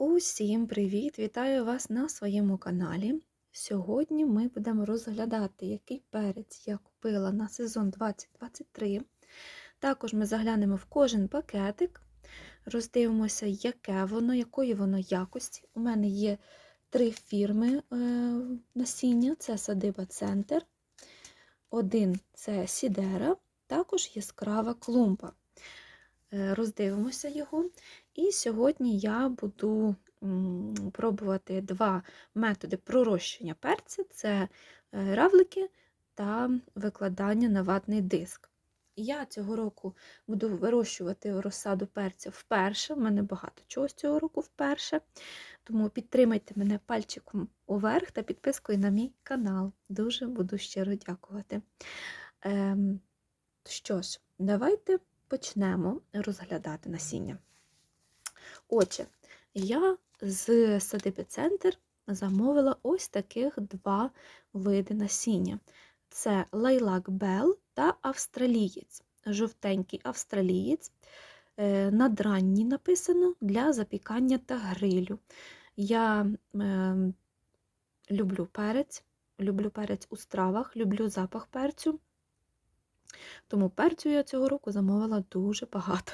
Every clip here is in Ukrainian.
Усім привіт! Вітаю вас на своєму каналі. Сьогодні ми будемо розглядати, який перець я купила на сезон 2023. Також ми заглянемо в кожен пакетик, роздивимося, яке воно, якої воно якості. У мене є три фірми е, насіння: це Садиба Центр, один це Сідера, також яскрава клумба. Е, Роздивимося його. І сьогодні я буду пробувати два методи пророщення перця це е, равлики та викладання на ватний диск. Я цього року буду вирощувати розсаду перця вперше. У мене багато чого з цього року вперше. Тому підтримайте мене пальчиком уверх та підпискою на мій канал. Дуже буду щиро дякувати. Ем, Що ж, давайте почнемо розглядати насіння. Отже, я з садиби Центр замовила ось таких два види насіння: це лайлак Бел та австралієць. Жовтенький австралієць. Е, Надранні написано для запікання та грилю. Я е, люблю перець, люблю перець у стравах, люблю запах перцю. Тому перцю я цього року замовила дуже багато.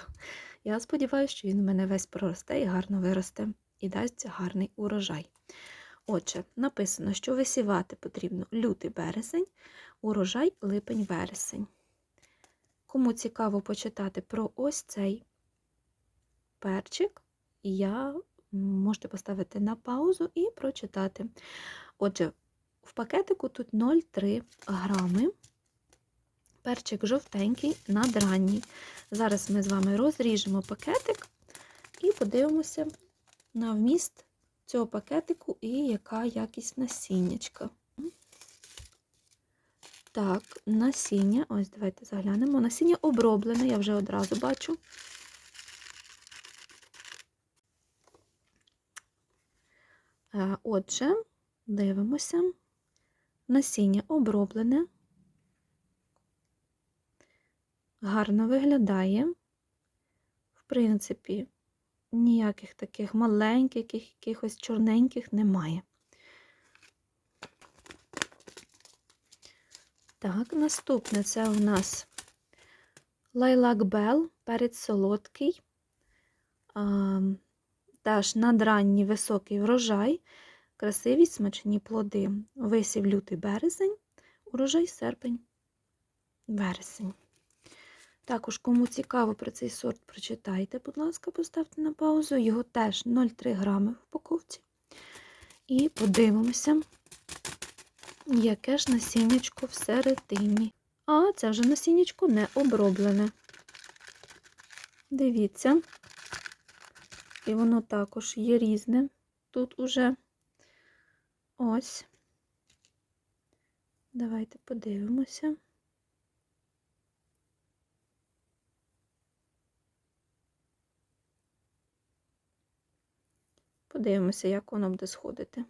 Я сподіваюся, що він у мене весь проросте і гарно виросте, і дасть гарний урожай. Отже, написано, що висівати потрібно лютий березень, урожай липень-вересень. Кому цікаво почитати про ось цей перчик, я можете поставити на паузу і прочитати. Отже, в пакетику тут 0,3 грами. Перчик жовтенький, надранній. Зараз ми з вами розріжемо пакетик і подивимося на вміст цього пакетику і яка якість насіннячка. Так, насіння, ось давайте заглянемо. Насіння оброблене, я вже одразу бачу. Е, отже, дивимося. Насіння оброблене. Гарно виглядає. В принципі, ніяких таких маленьких, якихось чорненьких немає. Так, наступне це у нас лайлак Бел, перець солодкий, теж надранній високий врожай, красиві смачні плоди. Висів лютий березень, урожай серпень, вересень. Також, кому цікаво про цей сорт, прочитайте, будь ласка, поставте на паузу. Його теж 0,3 грами в упаковці. І подивимося, яке ж насіннячко всередині. А це вже насіннячко не оброблене. Дивіться, і воно також є різне. Тут уже ось. Давайте подивимося. Подивимося, як воно буде сходити.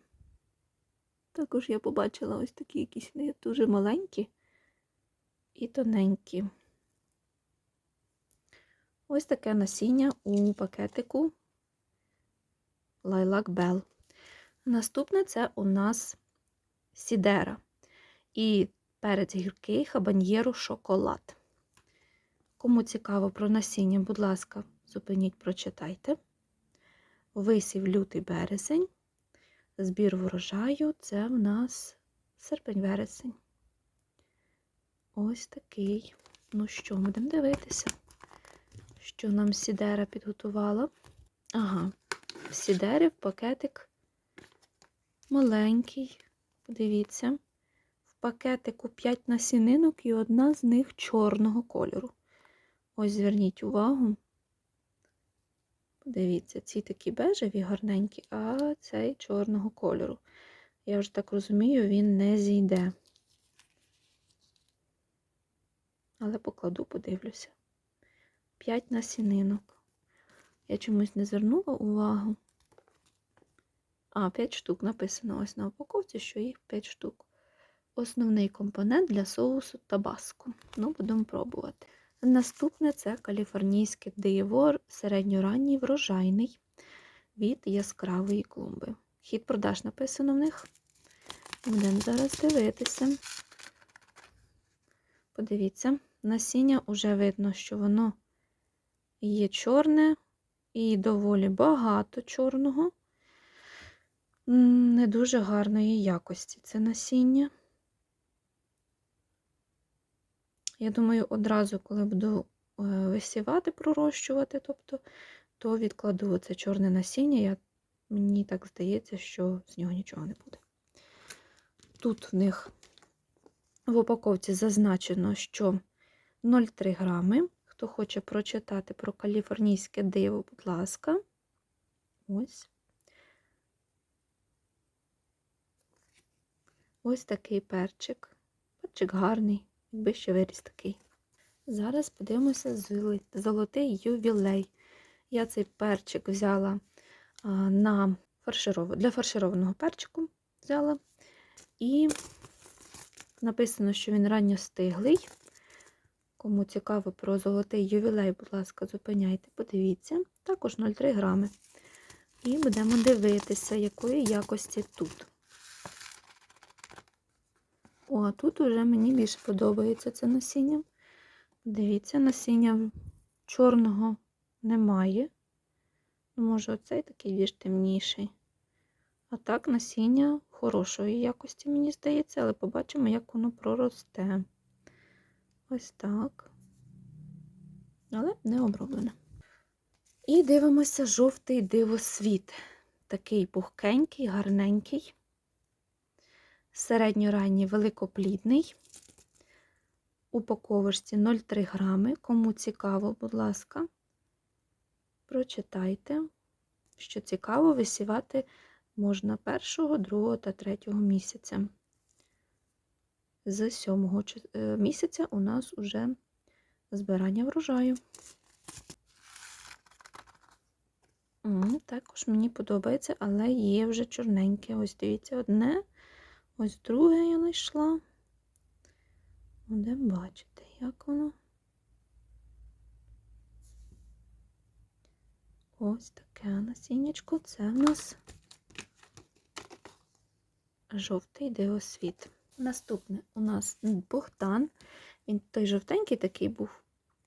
Також я побачила ось такі якісь не дуже маленькі і тоненькі. Ось таке насіння у пакетику Lilac Bell. Наступне це у нас сідера. І перець гіркий хабаньєру шоколад. Кому цікаво про насіння, будь ласка, зупиніть, прочитайте. Висів лютий березень. Збір врожаю це в нас серпень-вересень. Ось такий. Ну що, будемо дивитися, що нам Сідера підготувала. Ага, в Сідері в пакетик маленький. Подивіться, в пакетику 5 насінинок і одна з них чорного кольору. Ось зверніть увагу. Дивіться, ці такі бежеві гарненькі, а цей чорного кольору. Я вже так розумію, він не зійде. Але покладу, подивлюся. П'ять насінинок. Я чомусь не звернула увагу. А, 5 штук написано ось на упаковці, що їх 5 штук. Основний компонент для соусу табаско. Ну, будемо пробувати. Наступне це каліфорнійське диво, середньоранній врожайний. від яскравої клумби. Хід продаж написано в них. Будемо зараз дивитися. Подивіться, насіння вже видно, що воно є чорне і доволі багато чорного. Не дуже гарної якості це насіння. Я думаю, одразу, коли буду е, висівати, пророщувати, тобто, то відкладу це чорне насіння. Я, мені так здається, що з нього нічого не буде. Тут в них в упаковці зазначено, що 0,3 грами. Хто хоче прочитати про каліфорнійське диво, будь ласка. Ось. Ось такий перчик. Перчик гарний, якби ще виріс такий. Зараз подивимося золотий ювілей. Я цей перчик взяла на фарширов... для фаршированого перчику взяла. І написано, що він ранньостиглий. Кому цікаво про золотий ювілей, будь ласка, зупиняйте, подивіться. Також 0,3 грами. І будемо дивитися, якої якості тут. О, а тут уже мені більше подобається це насіння. Дивіться, насіння чорного немає. Може, оцей такий більш темніший. А так, насіння хорошої якості, мені здається, але побачимо, як воно проросте. Ось так. Але не оброблене. І дивимося жовтий дивосвіт. Такий пухкенький, гарненький, середньоранній великоплідний. Упаковочці 0,3 грами. Кому цікаво, будь ласка, прочитайте. Що цікаво, висівати можна першого, другого та третього місяця. З сьомого е, місяця у нас уже збирання врожаю. Також мені подобається, але є вже чорненьке. Ось дивіться, одне, ось друге я знайшла. Будемо бачити, як воно. Ось таке насіннячко. Це в нас жовтий дивосвіт. Наступне у нас Богдан. Він той жовтенький такий був,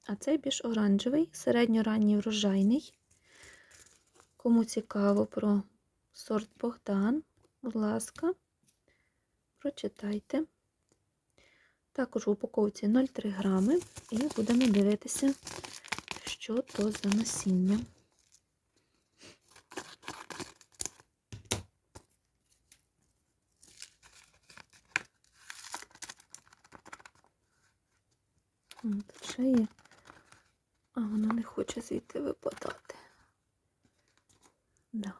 а цей більш оранжевий, середньоранній врожайний. Кому цікаво про сорт Богдан, будь ласка, прочитайте. Також в упаковці 0,3 грами, і будемо дивитися, що то за насіння. Тут ще є. А воно не хоче звідти випадати. Да.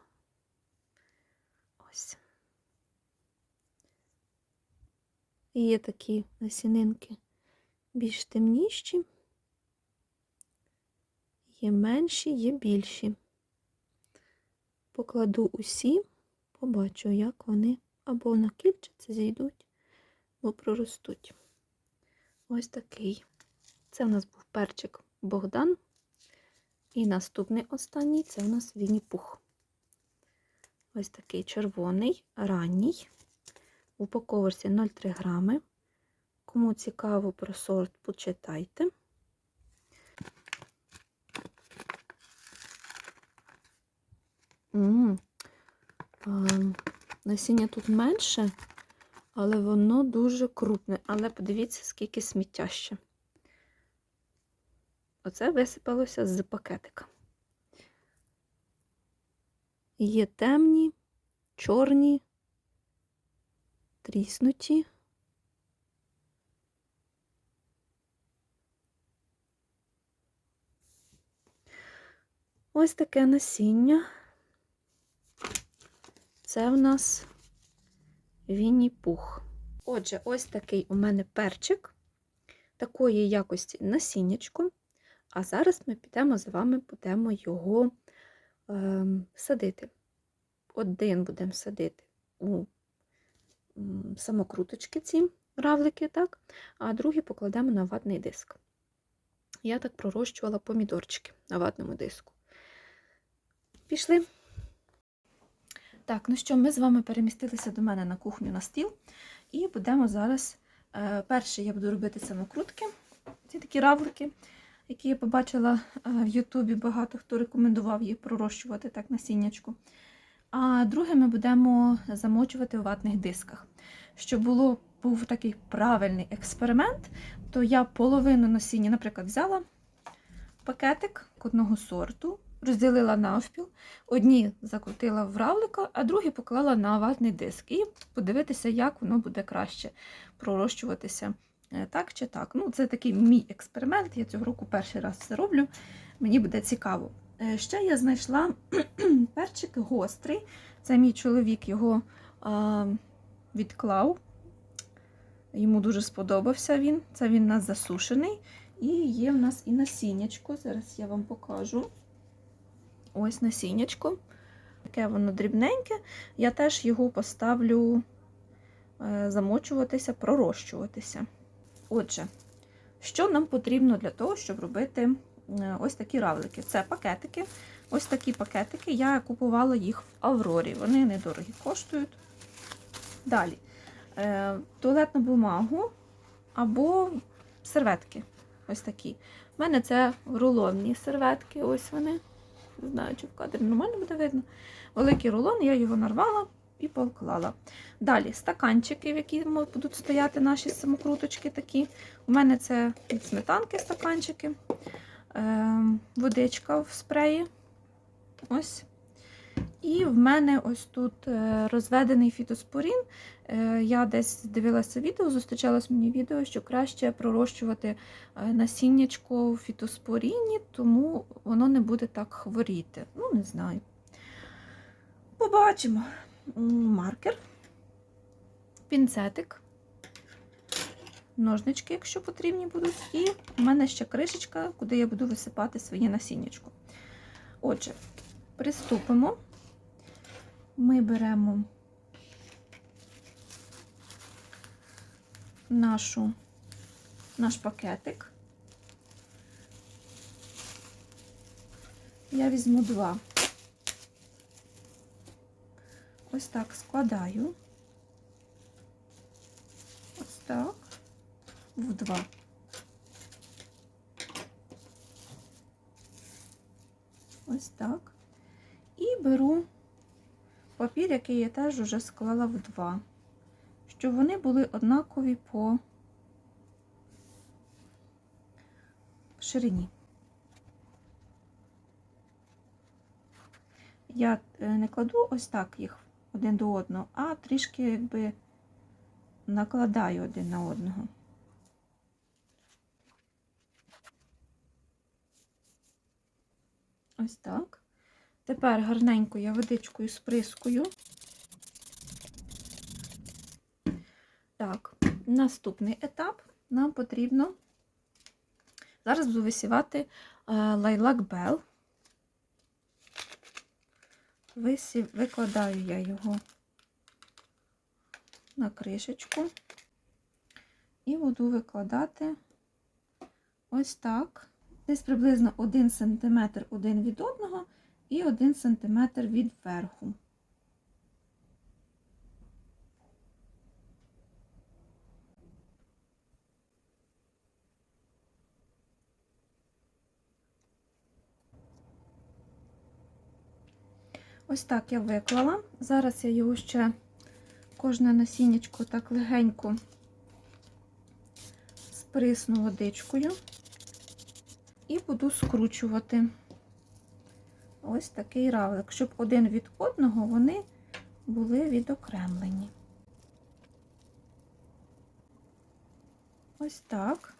І є такі насінинки більш темніші, є менші, є більші. Покладу усі, побачу, як вони або на кільчиці зійдуть, або проростуть. Ось такий. Це в нас був перчик Богдан. І наступний останній це у нас Вінні-Пух. Ось такий червоний, ранній. Упаковці 0,3 грами. Кому цікаво про сорт, почитайте. М, а, Насіння тут менше, але воно дуже крупне. Але подивіться, скільки сміття ще. Оце висипалося з пакетика. Є темні, чорні, тріснуті. Ось таке насіння. Це в нас Вінні-Пух. Отже, ось такий у мене перчик, такої якості насіннячко. А зараз ми підемо з вами будемо його е, садити. Один будемо садити у самокруточки ці равлики, так? а другий покладемо на ватний диск. Я так пророщувала помідорчики на ватному диску. Пішли. Так, ну що, ми з вами перемістилися до мене на кухню на стіл і будемо зараз. Е, перше я буду робити самокрутки. Ці такі равлики, які я побачила е, в Ютубі. Багато хто рекомендував їх пророщувати так насіннячку. А друге ми будемо замочувати у ватних дисках. Щоб було, був такий правильний експеримент, то я половину насіння, наприклад, взяла пакетик одного сорту, розділила навпіл, одні закрутила в равлика, а другі поклала на ватний диск. І подивитися, як воно буде краще пророщуватися. е, Так чи так. Ну, Це такий мій експеримент. Я цього року перший раз це роблю. Мені буде цікаво. Е, Ще я знайшла перчик гострий. Це мій чоловік його відклав. Йому дуже сподобався він. Це він у нас засушений. І є в нас і насіннячко. Зараз я вам покажу. Ось насіннячко. Таке воно дрібненьке. Я теж його поставлю е, замочуватися, пророщуватися. Отже, що нам потрібно для того, щоб робити ось такі равлики? Це пакетики. Ось такі пакетики. Я купувала їх в Аврорі. Вони недорогі коштують. Далі. Е, туалетну бумагу або серветки. Ось такі. У мене це рулонні серветки. Ось вони. Не знаю, чи в кадрі нормально буде видно. Великий рулон, я його нарвала і поклала. Далі стаканчики, в які будуть стояти наші самокруточки такі. У мене це від сметанки стаканчики, е, водичка в спреї. Ось. І в мене ось тут е, розведений фітоспорін. Е, Я десь дивилася відео, зустрічалось мені відео, що краще пророщувати е, насіннячко в фітоспоріні, тому воно не буде так хворіти. Ну, не знаю. Побачимо. Маркер, пінцетик, ножнички, якщо потрібні будуть, і в мене ще кришечка, куди я буду висипати своє насіннячко. Отже, приступимо. Ми беремо нашу, наш пакетик. Я візьму два. Ось так складаю. Ось так. В два. Ось так. І беру папір, який я теж вже склала в два, щоб вони були однакові по ширині. Я е, не кладу ось так їх один до одного, а трішки якби накладаю один на одного. Ось так. Тепер гарненько я водичкою сприскую. Так, наступний етап нам потрібно. Зараз буду висівати е, лайлак Бел. Висів, викладаю я його на кришечку і буду викладати ось так. Десь приблизно 1 см один від одного і 1 см від верху. Ось так я виклала. Зараз я його ще кожне насіннячко так легенько сприсну водичкою і буду скручувати ось такий равлик, щоб один від одного вони були відокремлені. Ось так.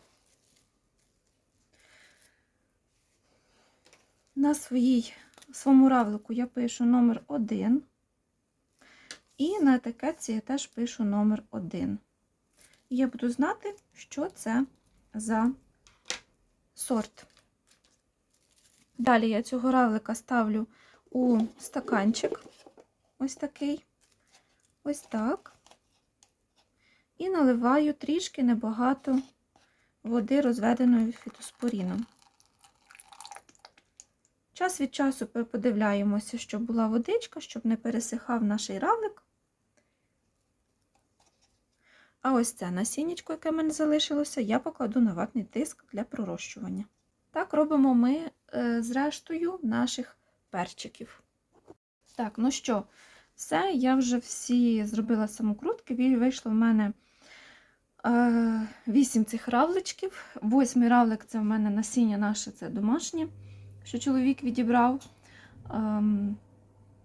На своїй своєму равлику я пишу номер 1. І на етикетці я теж пишу номер 1. І я буду знати, що це за сорт. Далі я цього равлика ставлю у стаканчик, ось такий, ось так. І наливаю трішки небагато води, розведеної фітоспоріном. Час від часу подивляємося, щоб була водичка, щоб не пересихав наш равлик. А ось це насіннячко, яке в мене залишилося, я покладу на ватний диск для пророщування. Так робимо ми з рештою наших перчиків. Так, ну що, все, я вже всі зробила самокрутки, вийшло в мене е, 8 цих равличків. Восьмий равлик це в мене насіння наше, це домашнє, що чоловік відібрав. Ем,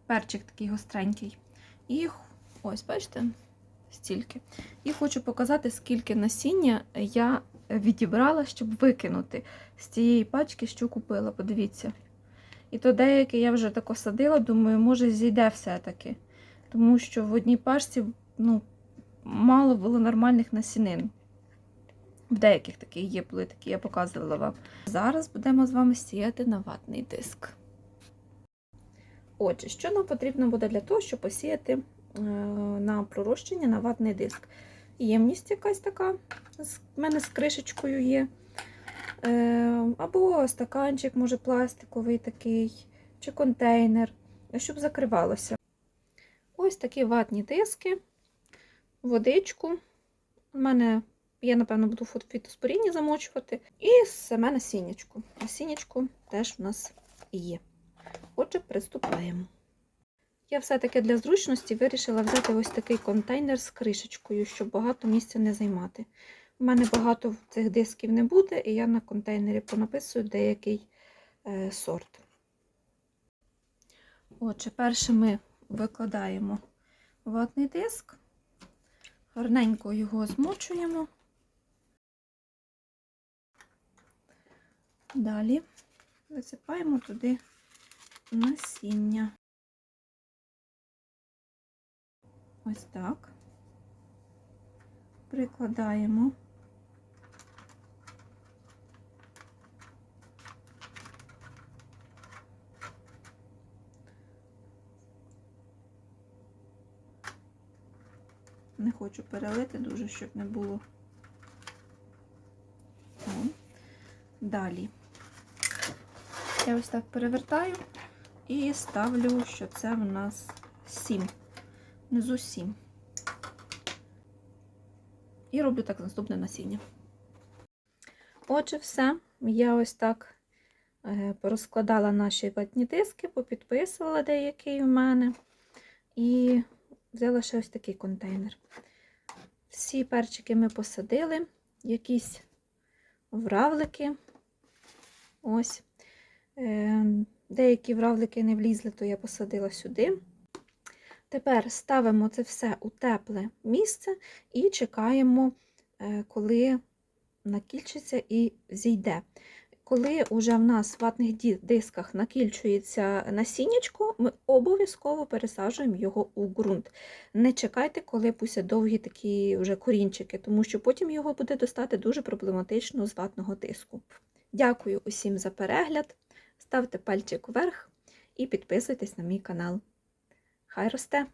перчик такий гостренький. І ось, бачите, стільки. І хочу показати, скільки насіння я відібрала, щоб викинути з цієї пачки, що купила. Подивіться. І то деяке я вже тако садила, думаю, може зійде все-таки. Тому що в одній пачці ну, мало було нормальних насінин. В деяких таких є були такі, я показувала вам. Зараз будемо з вами сіяти на ватний диск. Отже, що нам потрібно буде для того, щоб посіяти е, на пророщення на ватний диск? Ємність якась така, в мене з кришечкою є. Е, Або стаканчик, може, пластиковий такий, чи контейнер, щоб закривалося. Ось такі ватні диски, водичку. У мене, я, напевно, буду в фітоспорінні замочувати. І саме насіннячко. Насіннячко теж в нас є. Отже, приступаємо. Я все-таки для зручності вирішила взяти ось такий контейнер з кришечкою, щоб багато місця не займати. У мене багато цих дисків не буде, і я на контейнері понаписую деякий е, сорт. Отже, перше ми викладаємо ватний диск, гарненько його змочуємо. Далі висипаємо туди насіння. Ось так. Прикладаємо. Не хочу перелити дуже, щоб не було. О. Далі. Я ось так перевертаю і ставлю, що це в нас 7. Внизу 7. І роблю так наступне насіння. Отже, все. Я ось так е, порозкладала наші ватні диски, попідписувала деякий у мене. І взяла ще ось такий контейнер. Всі перчики ми посадили, якісь вравлики. Ось. Е, Деякі вравлики не влізли, то я посадила сюди. Тепер ставимо це все у тепле місце і чекаємо, е, коли накільчиться і зійде. Коли вже в нас в ватних дисках накільчується насіннячко, ми обов'язково пересаджуємо його у ґрунт. Не чекайте, коли пуся довгі такі вже корінчики, тому що потім його буде достати дуже проблематично з ватного диску. Дякую усім за перегляд. Ставте пальчик вверх і підписуйтесь на мій канал. Хай росте!